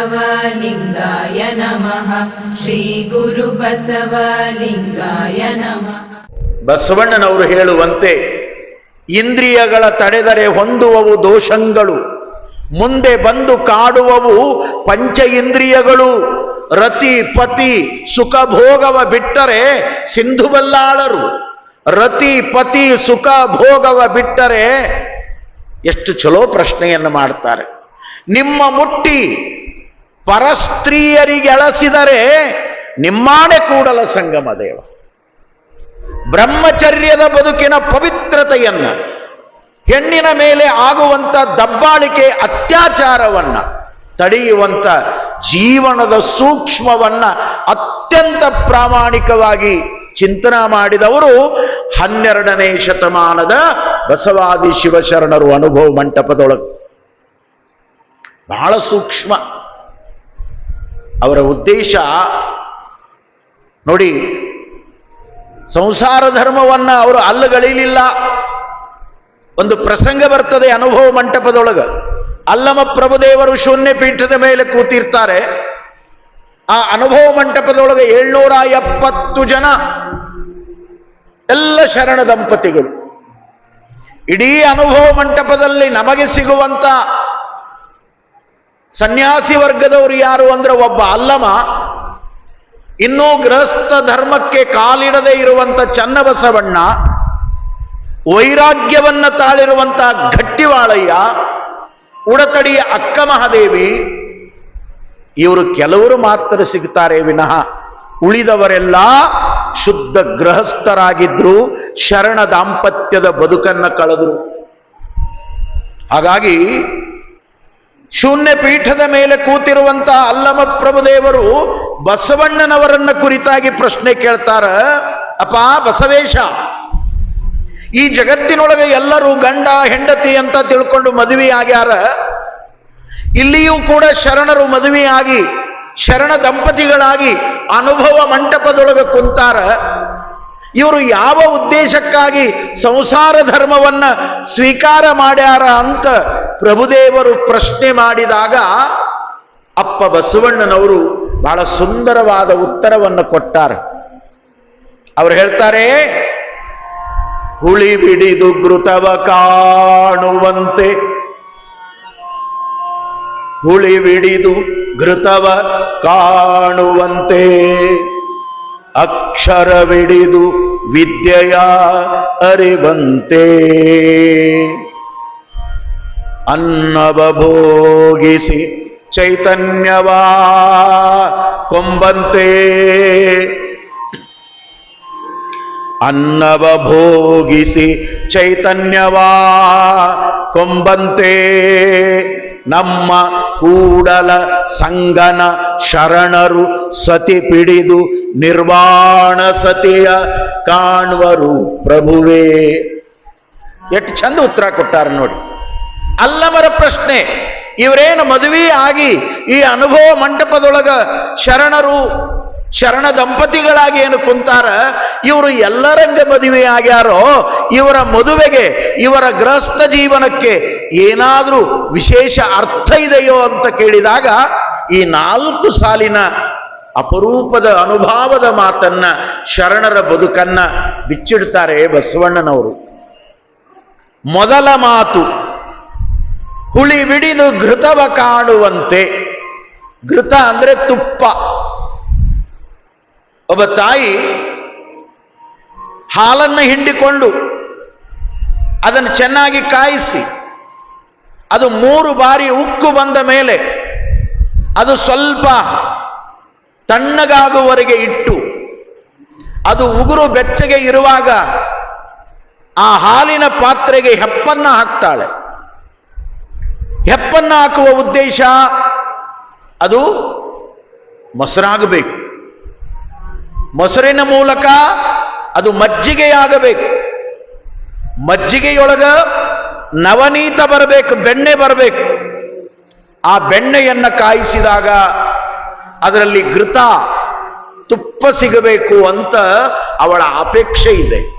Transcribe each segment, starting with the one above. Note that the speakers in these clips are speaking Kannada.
श्रीगुरुबसवलिङ्गाय नमः श्रीगुरुबसवलिङ्गाय नमः ಬಸವಣ್ಣನವರು ಹೇಳುವಂತೆ ಇಂದ್ರಿಯಗಳ ತಡೆದರೆ ಹೊಂದುವವು ದೋಷಗಳು ಮುಂದೆ ಬಂದು ಕಾಡುವವು ಪಂಚ ಇಂದ್ರಿಯಗಳು ರತಿ ಪತಿ ಸುಖ ಭೋಗವ ಬಿಟ್ಟರೆ ಸಿಂಧು ಬಲ್ಲಾಳರು ರತಿ ಪತಿ ಸುಖ ಭೋಗವ ಬಿಟ್ಟರೆ ಎಷ್ಟು ಚಲೋ ಪ್ರಶ್ನೆಯನ್ನು ಮಾಡ್ತಾರೆ ನಿಮ್ಮ ಮುಟ್ಟಿ ಪರಸ್ತ್ರೀಯರಿಗೆ ಎಳಸಿದರೆ ನಿಮ್ಮಾಣೆ ಕೂಡಲ ಸಂಗಮ ದೇವ. ಬ್ರಹ್ಮಚರ್ಯದ ಬದುಕಿನ ಪವಿತ್ರತೆಯನ್ನ, ಹೆಣ್ಣಿನ ಮೇಲೆ ಆಗುವಂತ ದಬ್ಬಾಳಿಕೆ ಅತ್ಯಾಚಾರವನ್ನ, ತಡೆಯುವಂತ ಜೀವನದ ಸೂಕ್ಷ್ಮವನ್ನ ಅತ್ಯಂತ ಪ್ರಾಮಾಣಿಕವಾಗಿ ಚಿಂತನ ಮಾಡಿದವರು ಹನ್ನೆರಡನೇ ಶತಮಾನದ ಬಸವಾದಿ ಶಿವಶರಣರು ಅನುಭವ ಮಂಟಪದೊಳಗೆ. ಬಹಳ ಸೂಕ್ಷ್ಮ. ಅವರ ಉದ್ದೇಶ ನೋಡಿ, ಸಂಸಾರ ಧರ್ಮವನ್ನ ಅವರು ಅಲ್ಲಗಳಿಲಿಲ್ಲ ಒಂದು ಪ್ರಸಂಗ ಬರ್ತದೆ ಅನುಭವ ಮಂಟಪದೊಳಗೆ. ಅಲ್ಲಮ ಪ್ರಭುದೇವರು ಶೂನ್ಯ ಪೀಠದ ಮೇಲೆ ಕೂತಿರ್ತಾರೆ. ಆ ಅನುಭವ ಮಂಟಪದೊಳಗೆ ಏಳ್ನೂರ ಎಪ್ಪತ್ತು ಜನ ಎಲ್ಲ ಶರಣ ದಂಪತಿಗಳು. ಇಡೀ ಅನುಭವ ಮಂಟಪದಲ್ಲಿ ನಮಗೆ ಸಿಗುವಂತ ಸನ್ಯಾಸಿ ವರ್ಗದವರು ಯಾರು ಅಂದ್ರೆ ಒಬ್ಬ ಅಲ್ಲಮ ಇನ್ನೂ ಗೃಹಸ್ಥ ಧರ್ಮಕ್ಕೆ ಕಾಲಿಡದೆ ಇರುವಂತ ಚನ್ನಬಸವಣ್ಣ, ವೈರಾಗ್ಯವನ್ನ ತಾಳಿರುವಂತ ಗಟ್ಟಿವಾಳಯ್ಯ ಉಡತಡಿಯ ಅಕ್ಕ ಮಹಾದೇವಿ ಇವರು ಕೆಲವರು ಮಾತ್ರ ಸಿಗ್ತಾರೆ ವಿನಃ. ಉಳಿದವರೆಲ್ಲ ಶುದ್ಧ ಗೃಹಸ್ಥರಾಗಿದ್ರು, ಶರಣ ದಾಂಪತ್ಯದ ಬದುಕನ್ನ ಕಳೆದರು. ಹಾಗಾಗಿ ಶೂನ್ಯ ಪೀಠದ ಮೇಲೆ ಕೂತಿರುವಂತಹ ಅಲ್ಲಮ ಪ್ರಭುದೇವರು ಬಸವಣ್ಣನವರನ್ನ ಕುರಿತಾಗಿ ಪ್ರಶ್ನೆ ಕೇಳ್ತಾರ, ಅಪ್ಪ, ಬಸವೇಶ, ಈ ಜಗತ್ತಿನೊಳಗೆ ಎಲ್ಲರೂ ಗಂಡ, ಹೆಂಡತಿ ಅಂತ ತಿಳ್ಕೊಂಡು ಮದುವೆ ಆಗ್ಯಾರ ಇಲ್ಲಿಯೂ ಕೂಡ ಶರಣರು ಮದುವೆಯಾಗಿ, ಶರಣ ದಂಪತಿಗಳಾಗಿ ಅನುಭವ ಮಂಟಪದೊಳಗೆ ಕುಂತಾರ. ಇವರು ಯಾವ ಉದ್ದೇಶಕ್ಕಾಗಿ ಸಂಸಾರ ಧರ್ಮವನ್ನ ಸ್ವೀಕಾರ ಮಾಡ್ಯಾರ ಅಂತ ಪ್ರಭುದೇವರು ಪ್ರಶ್ನೆ ಮಾಡಿದಾಗ ಅಪ್ಪ ಬಸವಣ್ಣನವರು ಬಹಳ ಸುಂದರವಾದ ಉತ್ತರವನ್ನು ಕೊಟ್ಟಾರೆ. ಅವ್ರು ಹೇಳ್ತಾರೆ, ಹುಳಿ ಬಿಡಿದು ಘೃತವ ಕಾಣುವಂತೆ. ಹುಳಿ ಬಿಡಿದು ಘೃತವ ಕಾಣುವಂತೆ. ಅಕ್ಷರವಿಡಿದು ವಿದ್ಯೆಯ ಅರಿವಂತೆ. ಅನ್ನವ ಭೋಗಿಸಿ ಚೈತನ್ಯವಾ ಕೊಂಬಂತೆ. ಅನ್ನವ ಭೋಗಿಸಿ ಚೈತನ್ಯವಾ ಕೊಂಬಂತೆ. ನಮ್ಮ ಕೂಡಲ ಸಂಗನ ಶರಣರು ಸತಿ ಪಿಡಿದು ನಿರ್ವಾಣ ಸತಿಯ ಕಾಣುವರು ಪ್ರಭುವೇ. ಎಷ್ಟು ಚಂದ ಉತ್ತರ ಕೊಟ್ಟಾರ ನೋಡಿ. ಅಲ್ಲಮರ ಪ್ರಶ್ನೆ. ಇವರೇನು ಮದುವೆ ಆಗಿ ಈ ಅನುಭವ ಮಂಟಪದೊಳಗ ಶರಣರು, ಶರಣ ದಂಪತಿಗಳಾಗಿ ಏನು ಕುಂತಾರ? ಇವರು ಎಲ್ಲರಂಗ ಮದುವೆ ಆಗ್ಯಾರೋ, ಇವರ ಮದುವೆಗೆ, ಇವರ ಗೃಹಸ್ಥ ಜೀವನಕ್ಕೆ ಏನಾದರೂ ವಿಶೇಷ ಅರ್ಥ ಇದೆಯೋ ಅಂತ ಕೇಳಿದಾಗ, ಈ ನಾಲ್ಕು ಸಾಲಿನ ಅಪರೂಪದ ಅನುಭಾವದ ಮಾತನ್ನ ಶರಣರ ಬದುಕನ್ನ ಬಿಚ್ಚಿಡ್ತಾರೆ ಬಸವಣ್ಣನವರು. ಮೊದಲ ಮಾತು ಹುಳಿ ಬಿಡಿದು ಘೃತವ ಕಾಣುವಂತೆ ಘೃತ ಅಂದ್ರೆ ತುಪ್ಪ. ಒಬ್ಬ ತಾಯಿ ಹಾಲನ್ನು ಹಿಂಡಿಕೊಂಡು ಅದನ್ನು ಚೆನ್ನಾಗಿ ಕಾಯಿಸಿ, ಅದು ಮೂರು ಬಾರಿ ಉಕ್ಕು ಬಂದ ಮೇಲೆ ಅದು ಸ್ವಲ್ಪ ತಣ್ಣಗಾಗುವವರೆಗೆ ಇಟ್ಟು, ಅದು ಉಗುರು ಬೆಚ್ಚಗೆ ಇರುವಾಗ ಆ ಹಾಲಿನ ಪಾತ್ರೆಗೆ ಹೆಪ್ಪನ್ನ ಹಾಕ್ತಾಳೆ. ಹೆಪ್ಪನ್ನ ಹಾಕುವ ಉದ್ದೇಶ ಅದು ಮೊಸರಾಗಬೇಕು. ಮೊಸರಿನ ಮೂಲಕ ಅದು ಮಜ್ಜಿಗೆಯಾಗಬೇಕು. ಮಜ್ಜಿಗೆಯೊಳಗ ನವನೀತ ಬರಬೇಕು, ಬೆಣ್ಣೆ ಬರಬೇಕು. ಆ ಬೆಣ್ಣೆಯನ್ನು ಕಾಯಿಸಿದಾಗ ಅದರಲ್ಲಿ ಘೃತ, ತುಪ್ಪ ಸಿಗಬೇಕು ಅಂತ ಅವಳ ಅಪೇಕ್ಷೆ ಇದೆ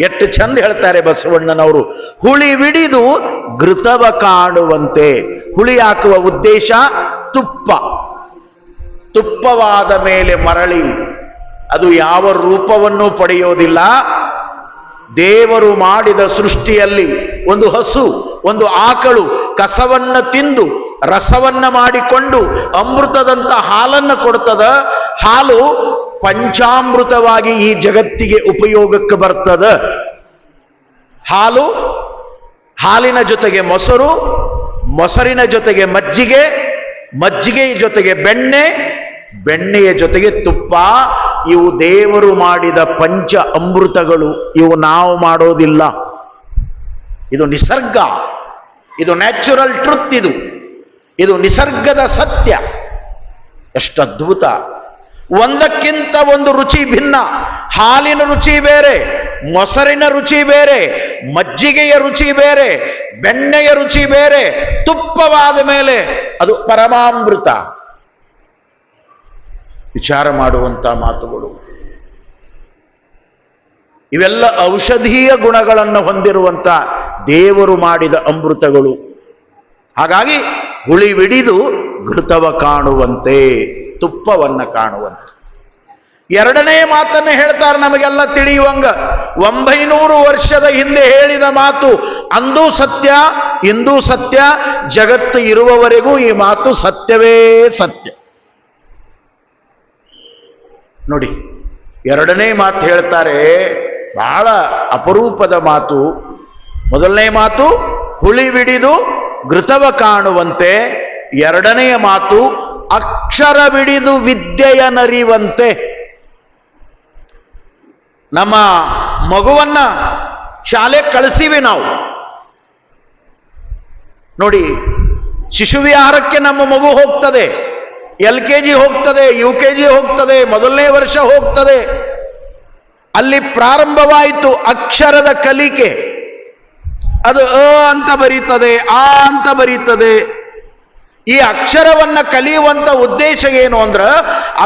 ಎಷ್ಟು ಚಂದ ಹೇಳ್ತಾರೆ ಬಸವಣ್ಣನವರು, ಹುಳಿ ವಿಡಿದು ಘೃತವ ಕಾಣುವಂತೆ. ಹುಳಿ ಹಾಕುವ ಉದ್ದೇಶ ತುಪ್ಪ. ತುಪ್ಪವಾದ ಮೇಲೆ ಮರಳಿ, ಅದು ಯಾವ ರೂಪವನ್ನು ಪಡೆಯೋದಿಲ್ಲ. ದೇವರು ಮಾಡಿದ ಸೃಷ್ಟಿಯಲ್ಲಿ ಒಂದು ಹಸು, ಒಂದು ಆಕಳು ಕಸವನ್ನ ತಿಂದು, ರಸವನ್ನ ಮಾಡಿಕೊಂಡು ಅಮೃತದಂತ ಹಾಲನ್ನು ಕೊಡ್ತದ. ಹಾಲು ಪಂಚಾಮೃತವಾಗಿ ಈ ಜಗತ್ತಿಗೆ ಉಪಯೋಗಕ್ಕೆ ಬರ್ತದ? ಹಾಲು, ಹಾಲಿನ ಜೊತೆಗೆ ಮೊಸರು, ಮೊಸರಿನ ಜೊತೆಗೆ ಮಜ್ಜಿಗೆ ಮಜ್ಜಿಗೆಯ ಜೊತೆಗೆ ಬೆಣ್ಣೆ, ಬೆಣ್ಣೆಯ ಜೊತೆಗೆ ತುಪ್ಪ. ಇವು ದೇವರು ಮಾಡಿದ ಪಂಚ ಅಮೃತಗಳು. ಇವು ನಾವು ಮಾಡೋದಿಲ್ಲ. ಇದು ನಿಸರ್ಗ. ಇದು ನ್ಯಾಚುರಲ್ ಟ್ರುತ್ ಇದು. ಇದು ನಿಸರ್ಗದ ಸತ್ಯ. ಎಷ್ಟು ಅದ್ಭುತ. ಒಂದಕ್ಕಿಂತ ಒಂದು ರುಚಿ ಭಿನ್ನ. ಹಾಲಿನ ರುಚಿ ಬೇರೆ, ಮೊಸರಿನ ರುಚಿ ಬೇರೆ, ಮಜ್ಜಿಗೆಯ ರುಚಿ ಬೇರೆ, ಬೆಣ್ಣೆಯ ರುಚಿ ಬೇರೆ, ತುಪ್ಪವಾದ ಮೇಲೆ ಅದು ಪರಮಾಮೃತ. ವಿಚಾರ ಮಾಡುವಂತ ಮಾತುಗಳು. ಇವೆಲ್ಲ ಔಷಧೀಯ ಗುಣಗಳನ್ನು ಹೊಂದಿರುವಂತ ದೇವರು ಮಾಡಿದ ಅಮೃತಗಳು. ಹಾಗಾಗಿ ಹುಳಿವಿಡಿದು ಘೃತವ ಕಾಣುವಂತೆ. ತುಪ್ಪವನ್ನ ಕಾಣುವಂತ. ಎರಡನೇ ಮಾತನ್ನು ಹೇಳ್ತಾರೆ ನಮಗೆಲ್ಲ ತಿಳಿಯುವಂಗ, ಒಂಬೈನೂರು ವರ್ಷದ ಹಿಂದೆ ಹೇಳಿದ ಮಾತು, ಅಂದೂ ಸತ್ಯ, ಇಂದೂ ಸತ್ಯ, ಜಗತ್ತು ಇರುವವರೆಗೂ ಈ ಮಾತು ಸತ್ಯವೇ ಸತ್ಯ. ನೋಡಿ, ಎರಡನೇ ಮಾತು ಹೇಳ್ತಾರೆ, ಬಹಳ ಅಪರೂಪದ ಮಾತು. ಮೊದಲನೇ ಮಾತು, ಹುಳಿ ಬಿಡಿದು ಘೃತವ ಕಾಣುವಂತೆ. ಎರಡನೆಯ ಮಾತು ಅಕ್ಷರ ಬಿಡಿದು ವಿದ್ಯೆಯ ನರಿವಂತೆ ನಮ್ಮ ಮಗುವನ್ನ ಶಾಲೆ ಕಳಿಸಿವಿ ನಾವು. ನೋಡಿ, ಶಿಶುವಿಹಾರಕ್ಕೆ ನಮ್ಮ ಮಗು ಹೋಗ್ತದೆ. ಎಲ್ ಕೆ ಜಿ ಹೋಗ್ತದೆ ಯು ಕೆ ಜಿ ಹೋಗ್ತದೆ, ಮೊದಲನೇ ವರ್ಷ ಹೋಗ್ತದೆ. ಅಲ್ಲಿ ಪ್ರಾರಂಭವಾಯಿತು ಅಕ್ಷರದ ಕಲಿಕೆ. ಅದು ಅ ಅಂತ ಬರೀತದೆ, ಆ ಅಂತ ಬರೀತದೆ. ಈ ಅಕ್ಷರವನ್ನ ಕಲಿಯುವಂತ ಉದ್ದೇಶ ಏನು ಅಂದ್ರ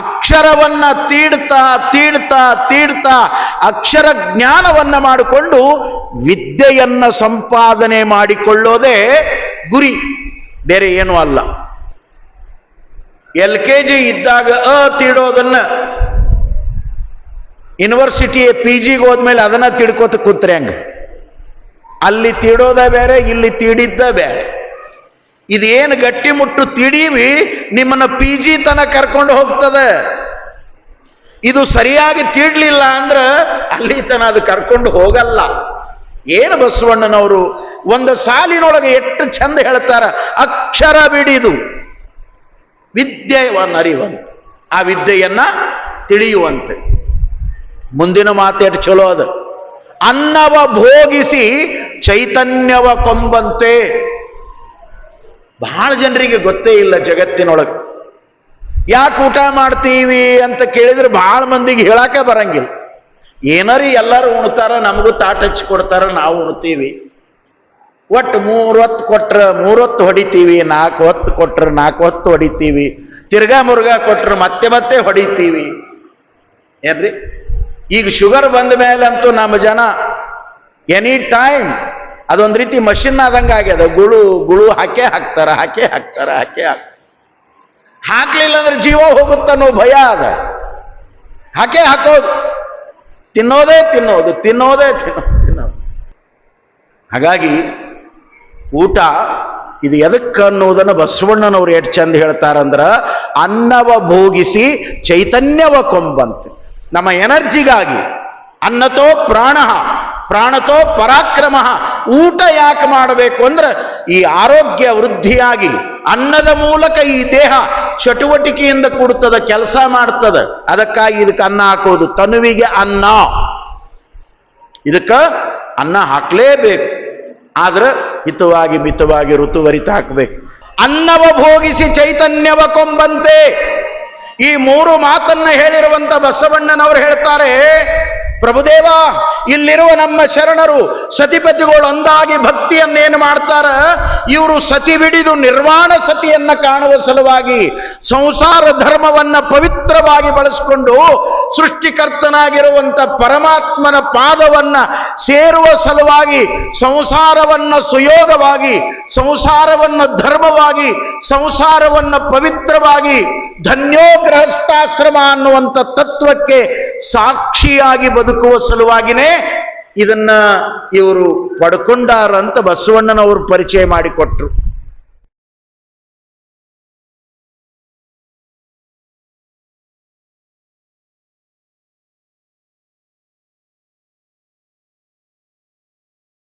ಅಕ್ಷರವನ್ನ ತೀಡ್ತಾ ತೀಡ್ತಾ ತೀಡ್ತಾ ಅಕ್ಷರ ಜ್ಞಾನವನ್ನ ಮಾಡಿಕೊಂಡು ವಿದ್ಯೆಯನ್ನ ಸಂಪಾದನೆ ಮಾಡಿಕೊಳ್ಳೋದೇ ಗುರಿ, ಬೇರೆ ಏನೂ ಅಲ್ಲ. ಎಲ್ ಕೆ ಜಿ ಇದ್ದಾಗ ಅ ತೀಡೋದನ್ನ ಯೂನಿವರ್ಸಿಟಿ ಪಿ ಜಿಗೆ ಹೋದ್ಮೇಲೆ ಅದನ್ನ ತಿಡ್ಕೋತ ಕೂತ್ರೆ ಹಂಗ? ಅಲ್ಲಿ ತೀಡೋದ ಬೇರೆ, ಇಲ್ಲಿ ತೀಡಿದ್ದ ಬೇರೆ. ಇದೇನು ಗಟ್ಟಿ ಮುಟ್ಟು ತಿಡೀವಿ, ನಿಮ್ಮನ್ನ ಪಿ ಜಿ ತನ ಕರ್ಕೊಂಡು ಹೋಗ್ತದೆ. ಇದು ಸರಿಯಾಗಿ ತಿಡ್ಲಿಲ್ಲ ಅಂದ್ರೆ ಅಲ್ಲಿ ತನ ಅದು ಕರ್ಕೊಂಡು ಹೋಗಲ್ಲ. ಏನು ಬಸವಣ್ಣನವರು, ಒಂದು ಸಾಲಿನೊಳಗೆ ಎಷ್ಟು ಚಂದ ಹೇಳ್ತಾರ, ಅಕ್ಷರ ಬಿಡಿದು. ವಿದ್ಯೆಯನ್ನು ಅರಿಯುವಂತೆ ಆ ವಿದ್ಯೆಯನ್ನ ತಿಳಿಯುವಂತೆ. ಮುಂದಿನ ಮಾತೇಟು ಚಲೋ ಅದು? ಅನ್ನವ ಭೋಗಿಸಿ ಚೈತನ್ಯವ ಕೊಂಬಂತೆ. ಬಹಳ ಜನರಿಗೆ ಗೊತ್ತೇ ಇಲ್ಲ ಜಗತ್ತಿನೊಳಗೆ. ಯಾಕೆ ಊಟ ಮಾಡ್ತೀವಿ ಅಂತ ಕೇಳಿದ್ರೆ ಬಹಳ ಮಂದಿಗೆ ಹೇಳಕ್ಕೆ ಬರಂಗಿಲ್ಲ. ಏನರಿ ಎಲ್ಲರೂ ಉಣ್ತಾರ, ನಮಗೂ ತಾಟ್ ಹಚ್ಚಿ ಕೊಡ್ತಾರ, ನಾವು ಉಣ್ತೀವಿ. ಒಟ್ಟು ಮೂರೊತ್ತು ಕೊಟ್ರ ಮೂರೊತ್ತು ಹೊಡಿತೀವಿ, ನಾಲ್ಕು ಹೊತ್ತು ಕೊಟ್ರ ನಾಲ್ಕು ಹೊತ್ತು ಹೊಡಿತೀವಿ. ತಿರ್ಗಾ ಮುರ್ಗಾ ಕೊಟ್ರ ಮತ್ತೆ ಮತ್ತೆ ಹೊಡಿತೀವಿ. ಏನ್ರಿ? ಈಗ ಶುಗರ್ ಬಂದ ಮೇಲಂತೂ ನಮ್ಮ ಜನ ಎನಿ ಟೈಮ್ ಅದೊಂದು ರೀತಿ ಮಷಿನ್ ಆದಂಗೆ ಆಗ್ಯದ. ಗುಳು ಗುಳು ಹಾಕೇ ಹಾಕ್ತಾರ ಹಾಕೇ ಹಾಕ್ತಾರ ಹಾಕೇ ಹಾಕ್ತಾರ ಹಾಕ್ಲಿಲ್ಲ ಅಂದ್ರೆ ಜೀವ ಹೋಗುತ್ತನ್ನೋ ಭಯ ಅದ. ಹಾಕೇ ಹಾಕೋದು. ತಿನ್ನೋದೇ ತಿನ್ನೋದು ತಿನ್ನೋದೇ ತಿನ್ನೋದು ತಿನ್ನೋದು. ಹಾಗಾಗಿ ಊಟ ಇದು ಎದಕ್ಕೆ ಅನ್ನೋದನ್ನು ಬಸವಣ್ಣನವ್ರು ಎಷ್ಟು ಚಂದ ಹೇಳ್ತಾರಂದ್ರೆ, ಅನ್ನವ ಭೋಗಿಸಿ ಚೈತನ್ಯವ ಕೊಂಬಂತೆ. ನಮ್ಮ ಎನರ್ಜಿಗಾಗಿ ಅನ್ನತೋ ಪ್ರಾಣ, ಪ್ರಾಣತೋ ಪರಾಕ್ರಮ ಊಟ ಯಾಕೆ ಮಾಡಬೇಕು ಅಂದ್ರೆ ಈ ಆರೋಗ್ಯ ವೃದ್ಧಿಯಾಗಿ ಅನ್ನದ ಮೂಲಕ ಈ ದೇಹ ಚಟುವಟಿಕೆಯಿಂದ ಕೂಡುತ್ತದೆ ಕೆಲಸ ಮಾಡ್ತದೆ. ಅದಕ್ಕಾಗಿ ಇದಕ್ಕೆ ಅನ್ನ ಹಾಕೋದು. ತನುವಿಗೆ ಅನ್ನ. ಇದಕ್ಕ ಅನ್ನ ಹಾಕ್ಲೇಬೇಕು. ಆದ್ರೆ ಹಿತವಾಗಿ ಮಿತವಾಗಿ ಋತುವರಿತ ಹಾಕಬೇಕು. ಅನ್ನವ ಭೋಗಿಸಿ ಚೈತನ್ಯವ ಕೊಂಬಂತೆ. ಈ ಮೂರು ಮಾತನ್ನ ಹೇಳಿರುವಂತ ಬಸವಣ್ಣನವರು ಹೇಳ್ತಾರೆ ಪ್ರಭುದೇವ, ಇಲ್ಲಿರುವ ನಮ್ಮ ಶರಣರು ಸತಿಪತಿಗಳು ಒಂದಾಗಿ ಭಕ್ತಿಯನ್ನೇನು ಮಾಡ್ತಾರ? ಇವರು ಸತಿ ಬಿಡಿದು ನಿರ್ವಾಣ ಸತಿಯನ್ನ ಕಾಣುವ ಸಲುವಾಗಿ ಸಂಸಾರ ಧರ್ಮವನ್ನ ಪವಿತ್ರವಾಗಿ ಬಳಸಿಕೊಂಡು ಸೃಷ್ಟಿಕರ್ತನಾಗಿರುವಂತ ಪರಮಾತ್ಮನ ಪಾದವನ್ನ ಸೇರುವ ಸಲುವಾಗಿ ಸಂಸಾರವನ್ನ ಸುಯೋಗವಾಗಿ, ಸಂಸಾರವನ್ನ ಧರ್ಮವಾಗಿ, ಸಂಸಾರವನ್ನ ಪವಿತ್ರವಾಗಿ ಧನ್ಯೋ ಗೃಹಸ್ಥಾಶ್ರಮ ಅನ್ನುವಂಥ ತತ್ವಕ್ಕೆ ಸಾಕ್ಷಿಯಾಗಿ ಬದುಕುವ ಸಲುವಾಗಿನೇ ಇದನ್ನ ಇವರು ಪಡ್ಕೊಂಡಾರಂತ ಬಸವಣ್ಣನವರು ಪರಿಚಯ ಮಾಡಿಕೊಟ್ರು.